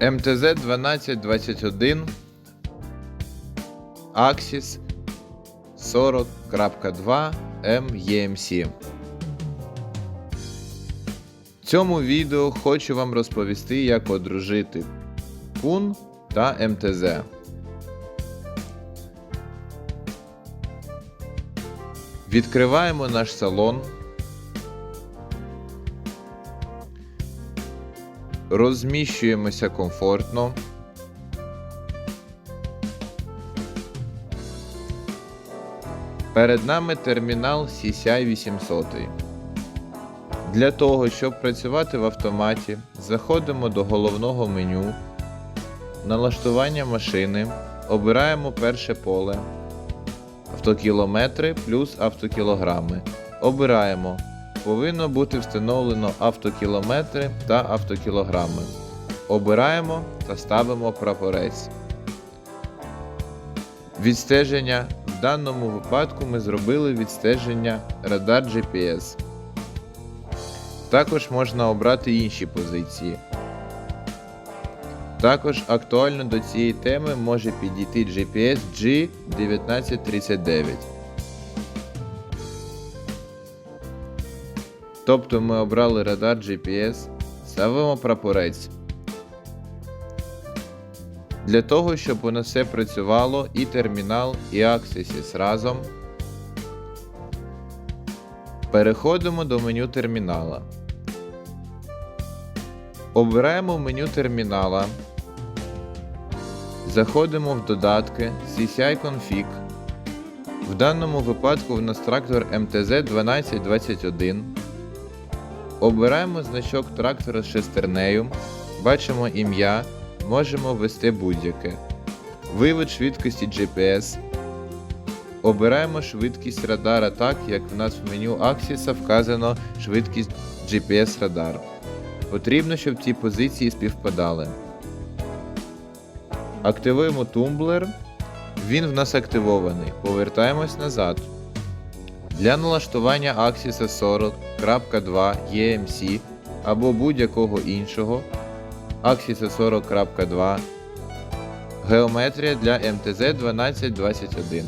МТЗ 1221 Axis 40.2 MEMC. В цьому відео хочу вам розповісти, як одружити Пун та МТЗ. Відкриваємо наш салон. Розміщуємося комфортно. Перед нами термінал CCI 800. Для того, щоб працювати в автоматі, заходимо до головного меню, налаштування машини, обираємо перше поле, автокілометри плюс автокілограми. Обираємо. Повинно бути встановлено автокілометри та автокілограми. Обираємо та ставимо прапорець. Відстеження. В даному випадку ми зробили відстеження радар GPS. Також можна обрати інші позиції. Також актуально до цієї теми може підійти GPS G1939. Тобто ми обрали радар GPS, ставимо прапорець. Для того, щоб у нас все працювало і термінал, і Accesses разом. Переходимо до меню термінала. Обираємо меню термінала. Заходимо в додатки CCI Config. В даному випадку в нас трактор МТЗ 1221. Обираємо значок трактора з шестернею. Бачимо ім'я. Можемо ввести будь-яке. Вивод швидкості GPS. Обираємо швидкість радара так, як в нас в меню Axis вказано швидкість GPS радар. Потрібно, щоб ці позиції співпадали. Активуємо тумблер. Він в нас активований. Повертаємось назад. Для налаштування Axis 40.2 EMC або будь-якого іншого Axis 40.2 Геометрія для МТЗ 1221.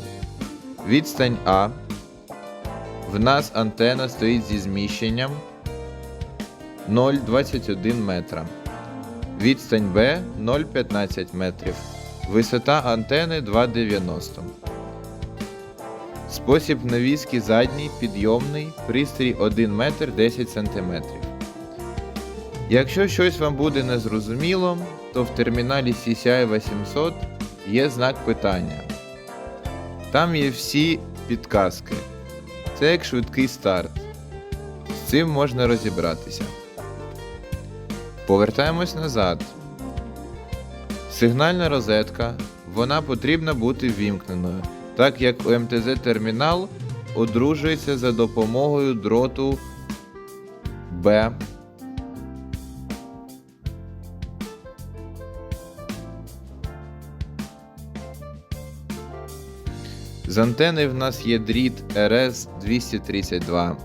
Відстань А. В нас антена стоїть зі зміщенням 0,21 метра. Відстань Б 0,15 метрів. Висота антени 2,90. Спосіб навіски задній підйомний пристрій 1 метр 10 см. Якщо щось вам буде незрозуміло, то в терміналі CCI 800 є знак питання. Там є всі підказки. Це як швидкий старт. З цим можна розібратися. Повертаємось назад. Сигнальна розетка. Вона потрібна бути ввімкненою, так як у МТЗ термінал одружується за допомогою дроту Б. З антени в нас є дріт RS232.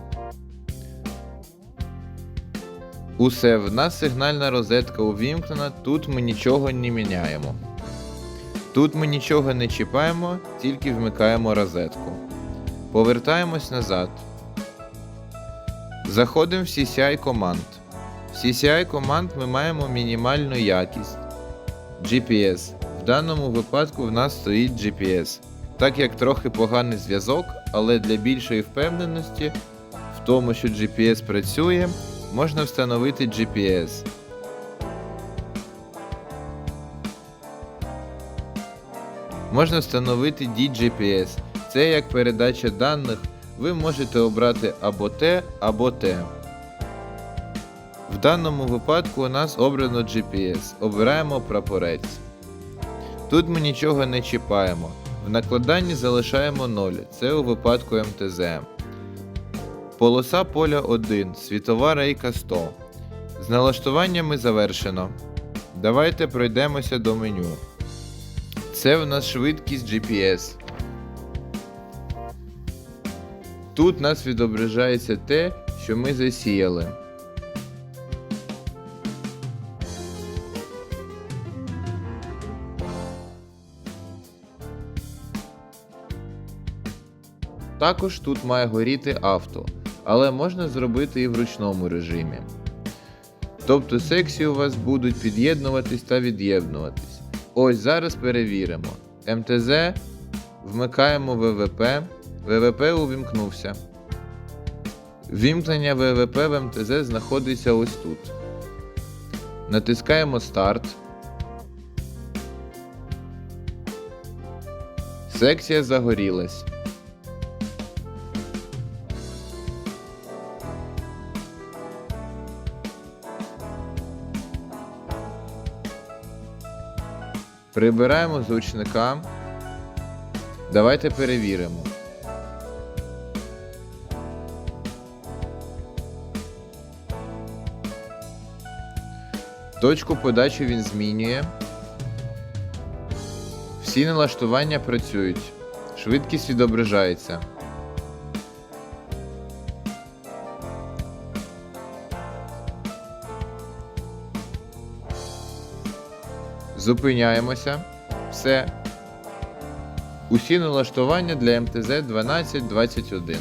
Усе, в нас сигнальна розетка увімкнена, тут ми нічого не міняємо. Тут ми нічого не чіпаємо, тільки вмикаємо розетку. Повертаємось назад. Заходимо в CCI команд. В CCI команд ми маємо мінімальну якість GPS. В даному випадку в нас стоїть GPS. Так як трохи поганий зв'язок, але для більшої впевненості в тому, що GPS працює, можна встановити GPS. Можна встановити DGPS. Це як передача даних. Ви можете обрати або те, або те. В даному випадку у нас обрано GPS. Обираємо прапорець. Тут ми нічого не чіпаємо. В накладанні залишаємо 0, це у випадку МТЗ. Полоса поля 1, світова рейка 100. З налаштуваннями завершено. Давайте пройдемося до меню. Це в нас швидкість GPS. Тут у нас відображається те, що ми засіяли. Також тут має горіти авто, але можна зробити і в ручному режимі. Тобто секції у вас будуть під'єднуватись та від'єднуватись. Ось зараз перевіримо. МТЗ вмикаємо ВВП. ВВП увімкнувся. Вімкнення ВВП в МТЗ знаходиться ось тут. Натискаємо старт. Секція загорілась. Прибираємо звучника. Давайте перевіримо. Точку подачі він змінює. Всі налаштування працюють. Швидкість відображається. Зупиняємося. Все. Усі налаштування для МТЗ 1221.